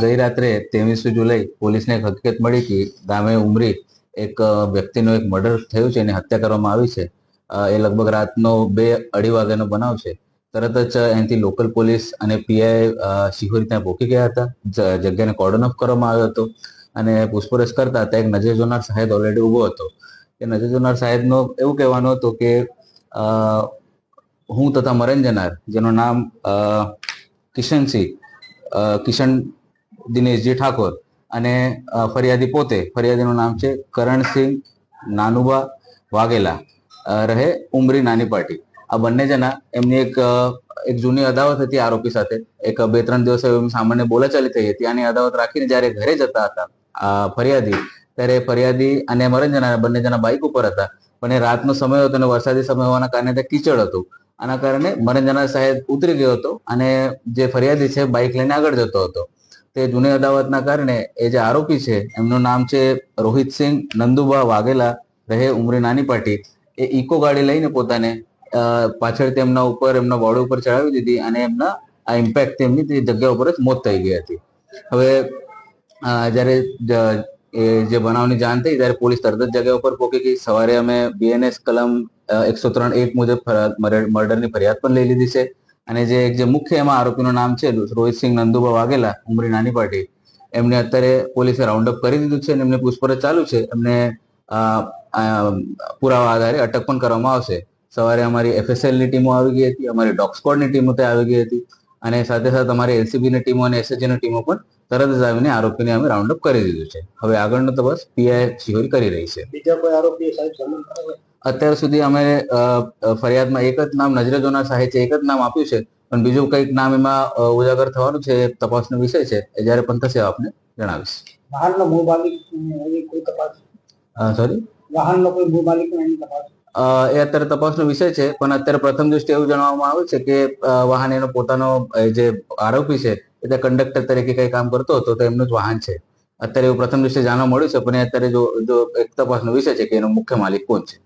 ગઈ રાત્રે ત્રેવીસમી જુલાઈ પોલીસને એક હકીકત મળી કે ગામે ઉમરી એક વ્યક્તિનો એક મર્ડર થયું છે એને હત્યા કરવામાં આવી છે. એ લગભગ રાતનો બે અઢી વાગ્યાનો બનાવ છે. તરત જ અહીંથી લોકલ પોલીસ અને પીઆઈ શિહોરી ત્યાં પહોંચી ગયા હતા. જગ્યાને કોર્ડન ઓફ કરવામાં આવ્યો હતો અને પૂછપરછ કરતા ત્યાં એક નજર જોનાર સાહેબ ઓલરેડી ઊભો હતો. એ નજર જોનાર સાહેબનો એવું કહેવાનું હતું કે હું તથા મરણ જનાર, જેનું નામ કિશનસિંહ કિશન દિનેશજી ઠાકોર અને ફરિયાદી પોતે, ફરિયાદીનું નામ છે કરણસિંહ નાનુબા વાઘેલા. રહે ઉમરી નાની પાર્ટી. આ બંને જણા એમની એક એક જૂની અદાવત હતી આરોપી સાથે. એક બે ત્રણ દિવસ સામાન્ય બોલાચાલી થઈ હતી. આની અદાવત રાખીને જ્યારે ઘરે જતા હતા ફરિયાદી, ત્યારે ફરિયાદી અને મરણ જણા બંને જણા બાઇક ઉપર હતા. પણ એ રાતનો સમય હતો અને વરસાદી સમય હોવાના કારણે ત્યાં કીચડ હતું. આના કારણે મરણ સાહેબ ઉતરી ગયો હતો અને જે ફરિયાદી છે બાઇક લઈને આગળ જતો હતો. તે જૂની અદાવતના કારણે એ જે આરોપી છે, એમનું નામ છે રોહિતસિંહ નંદુબા વાઘેલા, રહે ઉમરી નાની પાટી. એ ઇકો ગાડી લઈને પોતાને પાછળ એમના ઉપર, એમના બોડી ઉપર ચડાવી દીધી અને એમના, આ ઇમ્પેક્ટ તેમની તે જગ્યા ઉપર જ મોત થઈ ગઈ હતી. હવે જ્યારે જે બનાવની જાણ થઈ, ત્યારે પોલીસ તરત જ જગ્યા ઉપર પહોંચી ગઈ. સવારે અમે બીએનએસ કલમ એકસો ત્રણ એક મુજબ મર્ડરની ફરિયાદ પણ લઈ લીધી છે. અને જે એક જે મુખ્ય એમાં આરોપીનું નામ છે રોહિતસિંહ નંદુબા વાઘેલા, ઉમરી નાની પાટી એમને અત્યારે પોલીસે રાઉન્ડ અપ કરી દીધું છે અને એમને પૂછપરછ ચાલુ છે. એમને પુરાવા આધારે અટક પણ કરવામાં આવશે. સવારે અમારી એફએસએલની ટીમો આવી ગઈ હતી, અમારી ડોગ સ્કોડની ટીમો ત્યાં આવી ગઈ હતી. અને સાથે સાથે અમારી એલસીબી ની ટીમો અને એસએચજીની ટીમો પણ તરત જ આવીને આરોપીને અમે રાઉન્ડ અપ કરી દીધું છે. હવે આગળનો તપાસ પીઆઈ સિહોરી કરી રહી છે. બીજા કોઈ આરોપી સાહેબ? અત્યાર સુધી અમે ફરિયાદમાં એક જ નામ નજરે જોનાર સાહેબ છે એક જ નામ આપ્યું છે પણ બીજું કંઈક નામ એમાં ઉજાગર થવાનું છે એ તપાસનો વિષય છે એ જ્યારે પણ થશે આપને જણાવીશ. વાહનનો મૂળ માલિક કોઈ તપાસ? સોરી વાહનનો કોઈ મૂળ માલિક એની તપાસ? એ અત્યારે તપાસનો વિષય છે પણ અત્યારે પ્રથમ દૃષ્ટિએ એવું જણાવવામાં આવે છે કે વાહન એનો પોતાનો જે આરોપી છે એ તે કંડક્ટર તરીકે કઈ કામ કરતો હતો તો એમનું જ વાહન છે. અત્યારે એવું પ્રથમ દૃષ્ટિએ જાણવા મળ્યું છે પણ એ અત્યારે જો એક તપાસનો વિષય છે કે એનો મુખ્ય માલિક કોણ છે.